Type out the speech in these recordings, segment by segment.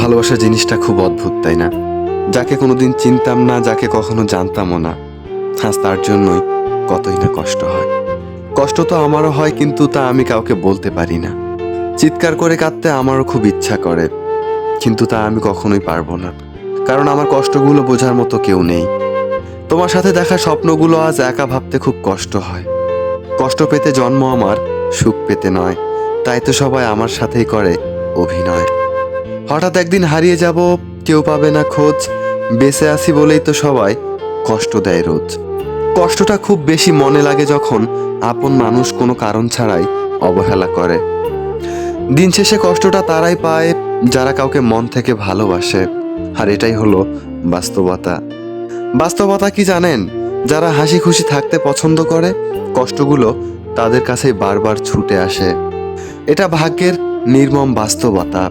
ভালোবাসা জিনিসটা খুব অদ্ভুত, তাই না? যাকে কোনোদিন চিনতাম না, যাকে কখনো জানতামও না। আজ তার জন্যই কতই না কষ্ট হয়। কষ্ট তো আমারও হয়, কিন্তু তা আমি কাউকে বলতে পারি না। চিৎকার করে কাঁদতে আমারও খুব ইচ্ছা করে, কিন্তু তা আমি কখনোই পারব না। কারণ আমার কষ্টগুলো বোঝার মতো কেউ নেই। তোমার সাথে দেখা স্বপ্নগুলো আজ একা ভাবতে খুব কষ্ট হয়। কষ্ট পেতে জন্ম আমার, সুখ পেতে নয়। তাই তো সবাই আমার সাথেই করে অভিনয়। হঠাৎ একদিন হারিয়ে যাব, কেউ পাবে না খোঁজ, বেঁচে আছি বলেই তো সবাই কষ্ট দেয় রোজ। কষ্টটা খুব বেশি মনে লাগে যখন আপন মানুষ কোনো কারণ ছাড়াই অবহেলা করে। দিন শেষে কষ্টটা তারাই পায়, যারা কাউকে মন থেকে ভালোবাসে। আর এটাই হলো বাস্তবতা। বাস্তবতা কি জানেন? যারা হাসি খুশি থাকতে পছন্দ করে, কষ্টগুলো তাদের কাছেই বারবার ছুটে আসে। এটা ভাগ্যের নির্মম বাস্তবতা।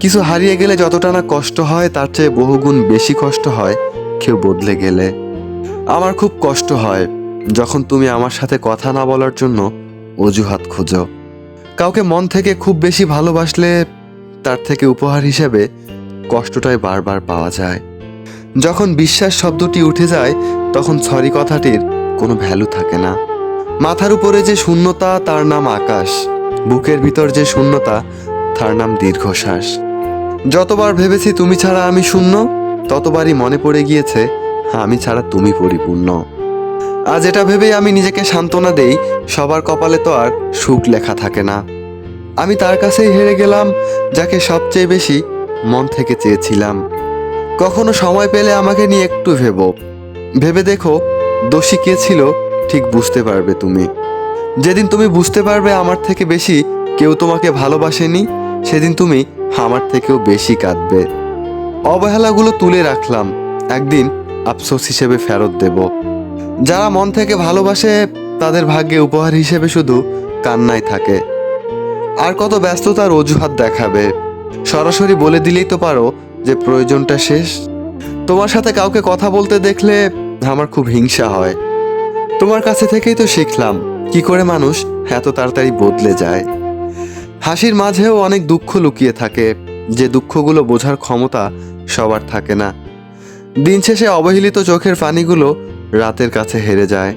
কিছু হারিয়ে গেলে যতটা না কষ্ট হয়, তার চেয়ে বহুগুণ বেশি কষ্ট হয় কেউ বদলে গেলে। আমার খুব কষ্ট হয় যখন তুমি আমার সাথে কথা না বলার জন্য অজুহাত খোঁজো। কাউকে মন থেকে খুব বেশি ভালোবাসলে তার থেকে উপহার হিসেবে কষ্টটাই বারবার পাওয়া যায়। যখন বিশ্বাস শব্দটি উঠে যায়, তখন সরি কথাটির কোনো ভ্যালু থাকে না। মাথার উপরে যে শূন্যতা, তার নাম আকাশ। বুকের ভিতর যে শূন্যতা, তার নাম দীর্ঘশ্বাস। যতবার ভেবেছি তুমি ছাড়া আমি শূন্য, ততবারই মনে পড়ে গিয়েছে, আমি ছাড়া তুমি পরিপূর্ণ। আজ এটা ভেবেই আমি নিজেকে সান্ত্বনা দেই, সবার কপালে তো আর সুখ লেখা থাকে না। আমি তার কাছেই হেরে গেলাম, যাকে সবচেয়ে বেশি মন থেকে চেয়েছিলাম। কখনো সময় পেলে আমাকে নিয়ে একটু ভেবো। ভেবে দেখো, দোষী কে ছিল, ঠিক বুঝতে পারবে তুমি। যেদিন তুমি বুঝতে পারবে আমার থেকে বেশি কেউ তোমাকে ভালোবাসেনি সেদিন তুমি আমার থেকেও বেশি কাঁদবে। অবহেলাগুলো তুলে রাখলাম। একদিন আফসোস হিসেবে ফেরত দেব। যারা মন থেকে ভালোবাসে, তাদের ভাগ্যে উপহার হিসেবে শুধু কান্নাই থাকে। আর কত ব্যস্ততার অজুহাত দেখাবে। সরাসরি বলে দিলেই তো পারো যে প্রয়োজনটা শেষ। তোমার সাথে কাউকে কথা বলতে দেখলে আমার খুব হিংসা হয়। তোমার কাছে থেকেই তো শিখলাম, কি করে মানুষ এত তাড়াতাড়ি বদলে যায়। হাসির মাঝেও অনেক দুঃখ লুকিয়ে থাকে। যে দুঃখগুলো বোঝার ক্ষমতা সবার থাকে না। দিন শেষে অবহেলিত চোখের পানিগুলো রাতের কাছে হেরে যায়।